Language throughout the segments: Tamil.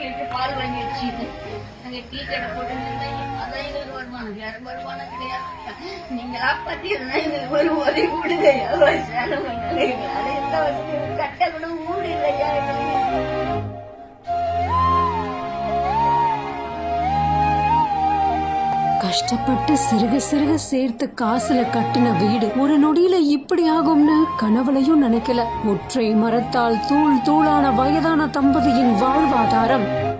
ஒரு லிட்டர் பால் வாங்கி வச்சுட்டு நாங்கள் டீ கடை போட்டு அதான் எங்களுக்கு வருமானம் வேற வருமானம் கிடையாது. நீங்களா பத்தி எங்களுக்கு ஒரு உதவி கொடுங்கய்யா வயசான அது கஷ்டப்பட்டு சிறுக சிறுக சேர்த்து காசுல கட்டின வீடு. ஒரு நொடியில இப்படி ஆகும்னு கனவுலையும் நினைக்கல. ஒற்றை மரத்தால் தூள் தூளான வயதான தம்பதியின் வாழ்வாதாரம்.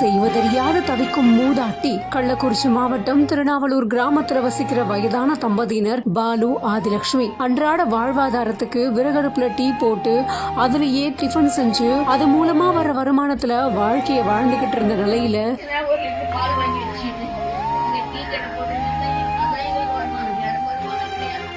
செய்வதறியாது தவிக்கும் மூதாட்டி கள்ளக்குறிச்சி மாவட்டம் திருநாவலூர் கிராமத்தில் வசிக்கிற வயதான தம்பதியினர் பாலு ஆதிலட்சுமி அன்றாட வாழ்வாதாரத்துக்கு விறகடுப்புல டீ போட்டு அதுலயே டிஃபன் செஞ்சு அது மூலமா வர வருமானத்துல வாழ்க்கைய வாழ்ந்துகிட்டு இருந்த நிலையில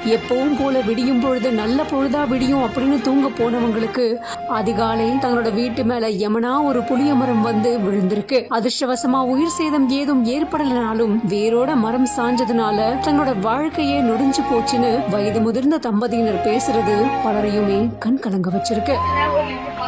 எப்பவும் போல விடியும் பொழுது நல்ல பொழுதா விடியும் அப்படின்னு தூங்க போனவங்களுக்கு அதிகாலை தங்களோட வீட்டு மேல யமனா ஒரு புளிய மரம் வந்து விழுந்திருக்கு. அதிர்ஷ்டவசமா உயிர் சேதம் ஏதும் ஏற்படலனாலும் வேரோட மரம் சாஞ்சதுனால தங்களோட வாழ்க்கையே நொடிஞ்சு போச்சுன்னு வயது முதிர்ந்த தம்பதியினர் பேசுறது பலரையுமே கண் கலங்க வச்சிருக்கு. ஒரு லிட்டர்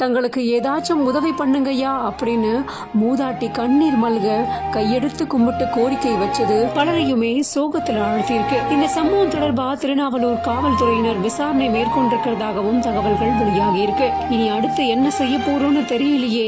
தங்களுக்கு ஏதாச்சும் உதவி பண்ணுங்கய்யா அப்படின்னு மூதாட்டி கண்ணீர் மல்க கையெடுத்து கும்பிட்டு கோரிக்கை வச்சது பலரையுமே சோகத்தில் ஆழ்த்தியிருக்கு. இந்த சம்பவம் தொடர்பாக திருநாவலூர் காவல்துறையினர் விசாரணை மேற்கொண்டிருக்கிறதாகவும் தகவல்கள் வெளியாகி இருக்கு இனி அடுத்து என்ன செய்ய போறோம்னு தெரியலையே.